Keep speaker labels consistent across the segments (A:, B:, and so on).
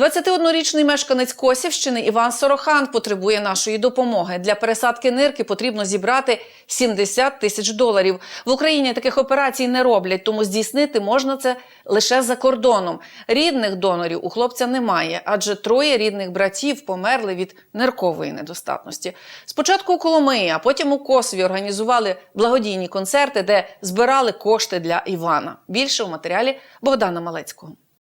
A: 21-річний мешканець Косівщини Іван Сорохан потребує нашої допомоги. Для пересадки нирки потрібно зібрати 70 тисяч доларів. В Україні таких операцій не роблять, тому здійснити можна це лише за кордоном. Рідних донорів у хлопця немає, адже троє рідних братів померли від ниркової недостатності. Спочатку у Коломиї, а потім у Косові організували благодійні концерти, де збирали кошти для Івана. Більше у матеріалі Богдана Малецького.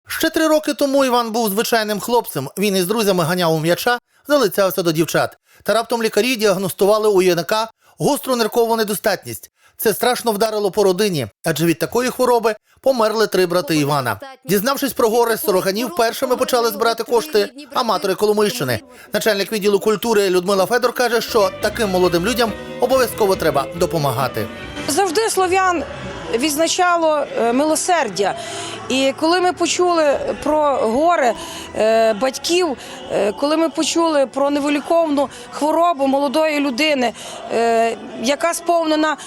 B: Ще три роки тому Іван був звичайним хлопцем. Він із друзями ганяв у м'яча, залицявся до дівчат. Та раптом лікарі діагностували у юнака гостру ниркову недостатність. Це страшно вдарило по родині, адже від такої хвороби померли три брати Івана. Дізнавшись про горе сороганів, першими почали збирати кошти аматори Коломийщини. Начальник відділу культури Людмила Федор каже, що таким молодим людям обов'язково треба допомагати.
C: Завжди слов'ян відзначало е, милосердя. І коли ми почули про горе батьків, е, коли ми почули про невиліковну хворобу молодої людини, е, яка сповнена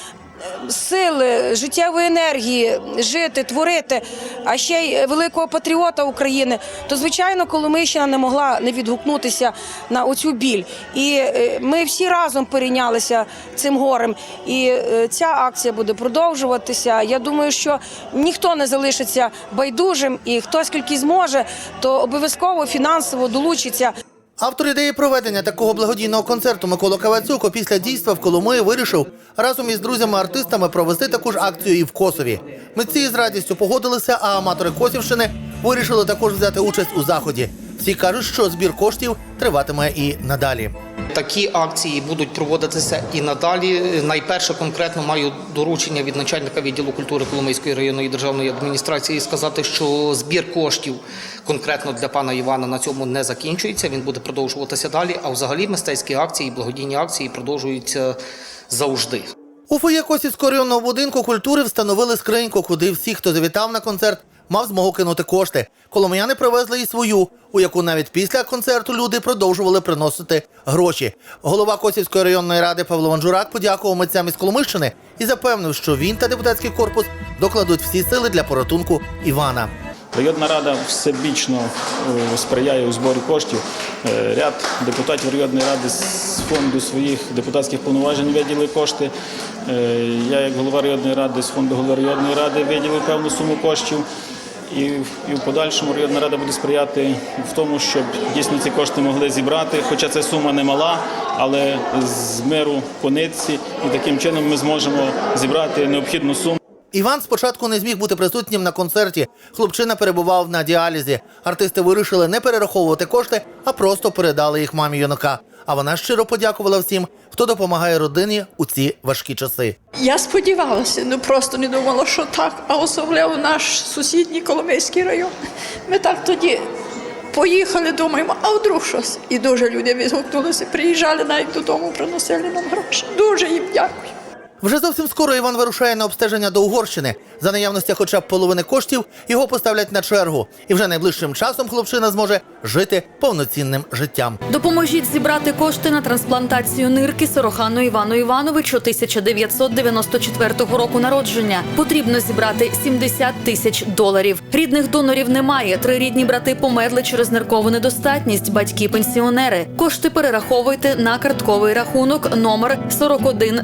C: сили, життєвої енергії жити, творити, а ще й великого патріота України, то звичайно Коломийщина не могла не відгукнутися на оцю біль. І е, ми всі разом перейнялися цим горем. І е, ця акція буде продовжуватися. Я думаю, що ніхто не залишиться байдужим, і хто скільки зможе, то обов'язково фінансово долучиться.
B: Автор ідеї проведення такого благодійного концерту Микола Кавацюк після дійства в Коломиї вирішив разом із друзями-артистами провести таку ж акцію і в Косові. Митці з радістю погодилися, а аматори Косівщини вирішили також взяти участь у заході. Всі кажуть, що збір коштів триватиме і надалі.
D: Такі акції будуть проводитися і надалі. Найперше конкретно маю доручення від начальника відділу культури Коломийської районної державної адміністрації сказати, що збір коштів конкретно для пана Івана на цьому не закінчується. Він буде продовжуватися далі. А взагалі мистецькі акції, благодійні акції продовжуються завжди.
B: У фоє Косівського районного будинку культури встановили скриньку, куди всі, хто завітав на концерт, мав змогу кинути кошти. Коломияни привезли і свою, у яку навіть після концерту люди продовжували приносити гроші. Голова Косівської районної ради Павло Манжурак подякував митцям із Коломищини і запевнив, що він та депутатський корпус докладуть всі сили для порятунку Івана.
E: Районна рада всебічно е, сприяє у зборі коштів. Е, Ряд депутатів районної ради з фонду своїх депутатських повноважень виділили кошти. Е, Я, як голова районної ради, з фонду голови районної ради виділив певну суму коштів. І, і в подальшому районна рада буде сприяти в тому, щоб дійсно ці кошти могли зібрати. Хоча ця сума не мала, але з миру по нитці, і таким чином ми зможемо зібрати необхідну суму.
B: Іван спочатку не зміг бути присутнім на концерті. Хлопчина перебував на діалізі. Артисти вирішили не перераховувати кошти, а просто передали їх мамі юнака. А вона щиро подякувала всім, хто допомагає родині у ці важкі часи.
F: Я сподівалася, ну просто не думала, що так, а особливо наш сусідній Коломийський район. Ми так тоді поїхали, думаємо, а вдруг щось. І дуже люди відгукнулися, приїжджали навіть додому, приносили нам гроші. Дуже їм дякую.
B: Вже зовсім скоро Іван вирушає на обстеження до Угорщини. За наявності хоча б половини коштів його поставлять на чергу. І вже найближчим часом хлопчина зможе жити повноцінним життям.
G: Допоможіть зібрати кошти на трансплантацію нирки Сорохану Івану Івановичу 1994 року народження. Потрібно зібрати 70 тисяч доларів. Рідних донорів немає. Три рідні брати померли через ниркову недостатність. Батьки пенсіонери. Кошти перераховуйте на картковий рахунок номер 41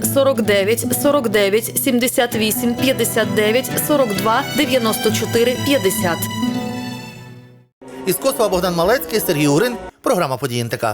G: 49 49 78 59 42 94 50.
B: Із Косова Богдан Малецький, Сергій Урин. Програма «Події НТК».